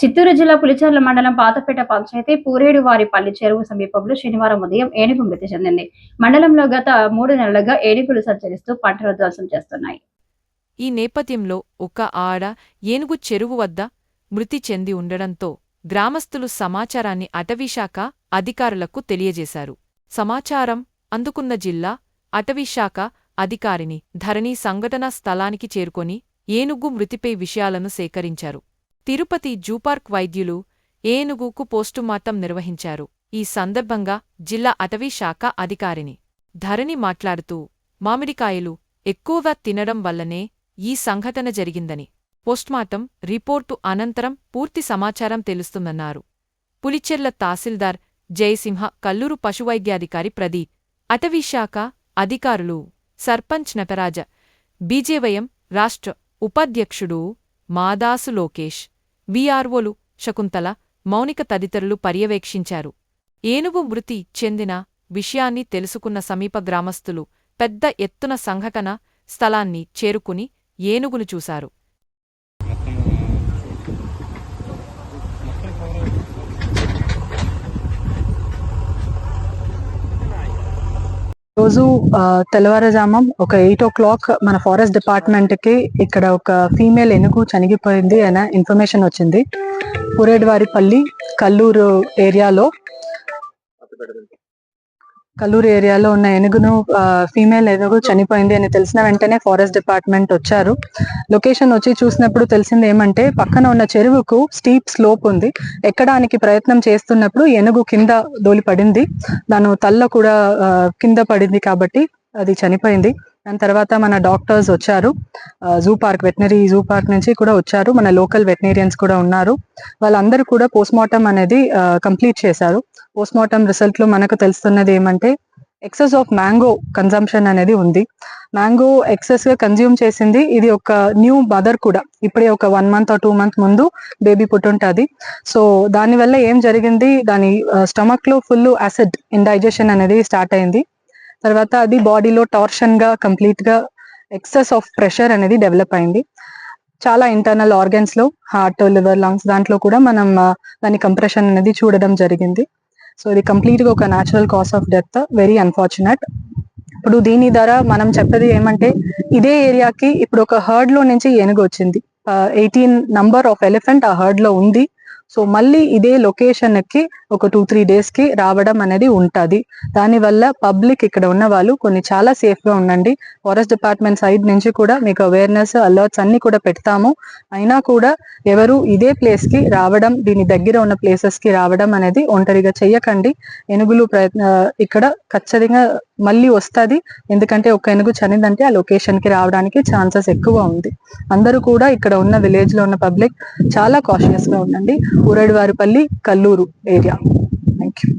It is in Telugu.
చిత్తూరు జిల్లా పులిచెర్ల మండలం పాతపేట పంచాయతీ పూరేడు వారిపల్లి చెరువు సమీపంలో శనివారం ఉదయం ఏనుగు మృతి చెందింది. మండలంలో గత మూడు నెలలుగా ఏనుగులు సంచరిస్తూ పంటలు ధ్వంసం చేస్తున్నాయి. ఈ నేపథ్యంలో ఒక ఆడ ఏనుగు చెరువు వద్ద మృతి చెంది ఉండడంతో గ్రామస్తులు సమాచారాన్ని అటవీశాఖ అధికారులకు తెలియజేశారు. సమాచారం అందుకున్న జిల్లా అటవీశాఖ అధికారిని ధరణి సంఘటనా స్థలానికి చేరుకొని ఏనుగు మృతిపై విషయాలను సేకరించారు. తిరుపతి జూపార్క్ వైద్యులు ఏనుగుకు పోస్టుమార్టం నిర్వహించారు. ఈ సందర్భంగా జిల్లా అటవీశాఖ అధికారిని ధరణి మాట్లాడుతూ మామిడికాయలు ఎక్కువగా తినడం వల్లనే ఈ సంఘటన జరిగిందని పోస్టుమార్టం రిపోర్టు అనంతరం పూర్తి సమాచారం తెలుస్తుందన్నారు. పులిచెర్ల తహసీల్దార్ జయసింహ కల్లూరు పశువైద్యాధికారి ప్రదీప్ అటవీశాఖ అధికారులు సర్పంచ్ నటరాజ బీజేవయం రాష్ట్ర ఉపాధ్యక్షుడు మాదాసు లోకేష్ వీఆర్ఓలు శకుంతల మౌనిక తదితరులు పర్యవేక్షించారు. ఏనుగు మృతి చెందిన విషయాన్ని తెలుసుకున్న సమీప గ్రామస్థులు పెద్ద ఎత్తున సంఘటన స్థలాన్ని చేరుకుని ఏనుగును చూశారు. రోజు తెల్లవారుజామం ఒక ఎయిట్ ఓ క్లాక్ మన ఫారెస్ట్ డిపార్ట్మెంట్కి ఇక్కడ ఒక ఫీమేల్ ఎనుగు చనిగిపోయింది అనే ఇన్ఫర్మేషన్ వచ్చింది. పురేడ్వారిపల్లి కల్లూరు ఏరియాలో కల్లూరు ఏరియాలో ఉన్న ఎనుగును ఫీమేల్ ఎనుగు చనిపోయింది అని తెలిసిన వెంటనే ఫారెస్ట్ డిపార్ట్మెంట్ వచ్చారు. లొకేషన్ వచ్చి చూసినప్పుడు తెలిసింది ఏమంటే పక్కన ఉన్న చెరువుకు స్టీప్ స్లోప్ ఉంది. ఎక్కడానికి ప్రయత్నం చేస్తున్నప్పుడు ఏనుగు కింద దోలి పడింది దాని తల్ల కూడా కింద పడింది కాబట్టి అది చనిపోయింది. దాని తర్వాత మన డాక్టర్స్ వచ్చారు. Zoo park veterinary zoo park నుంచి కూడా వచ్చారు. మన లోకల్ వెటనేరియన్స్ కూడా ఉన్నారు. వాళ్ళందరూ కూడా పోస్ట్ మార్టం అనేది కంప్లీట్ చేశారు. పోస్ట్ మార్టం రిజల్ట్లో మనకు తెలుస్తున్నది ఏమంటే ఎక్సెస్ ఆఫ్ మ్యాంగో కన్సంప్షన్ అనేది ఉంది. మ్యాంగో ఎక్సెస్గా కన్జ్యూమ్ చేసింది ఇది ఒక న్యూ మదర్ కూడా. ఇప్పుడే ఒక వన్ మంత్ టూ మంత్ ముందు బేబీ పుట్టుంటుంది సో దాని వల్ల ఏం జరిగింది? దాని స్టమక్లో ఫుల్ యాసిడ్ ఇండైజెషన్ అనేది స్టార్ట్ అయింది. తర్వాత అది బాడీలో టార్షన్గా కంప్లీట్గా ఎక్సెస్ ఆఫ్ ప్రెషర్ అనేది డెవలప్ అయింది. చాలా ఇంటర్నల్ ఆర్గన్స్లో హార్ట్ లివర్ లంగ్స్ దాంట్లో కూడా మనం దాని కంప్రెషన్ అనేది చూడడం జరిగింది. సో ఇది కంప్లీట్గా ఒక natural cause of death very unfortunate ఇప్పుడు దీని ద్వారా మనం చెప్పేది ఏమంటే ఇదే ఏరియాకి ఇప్పుడు ఒక హర్డ్లో నుంచి ఏనుగు వచ్చింది. ఎయిటీన్ నంబర్ ఆఫ్ ఎలిఫెంట్ ఆ హర్డ్లో ఉంది. సో మళ్ళీ ఇదే లొకేషన్కి ఒక టూ త్రీ డేస్కి రావడం అనేది ఉంటుంది. దానివల్ల పబ్లిక్ ఇక్కడ ఉన్న వాళ్ళు కొన్ని చాలా సేఫ్గా ఉండండి. ఫారెస్ట్ డిపార్ట్మెంట్ సైడ్ నుంచి కూడా మీకు అవేర్నెస్ అలర్ట్స్ అన్ని కూడా పెడతాము. అయినా కూడా ఎవరు ఇదే ప్లేస్కి రావడం దీని దగ్గర ఉన్న ప్లేసెస్కి రావడం అనేది ఒంటరిగా చెయ్యకండి. ఏనుగులు ప్రయత్న ఇక్కడ ఖచ్చితంగా మళ్ళీ వస్తది. ఎందుకంటే ఒక ఏనుగు చనిందంటే ఆ లొకేషన్కి రావడానికి ఛాన్సెస్ ఎక్కువ ఉంది. అందరూ కూడా ఇక్కడ ఉన్న విలేజ్లో ఉన్న పబ్లిక్ చాలా కాషియస్గా ఉండండి. Uradivaripalli Kalluru area thank you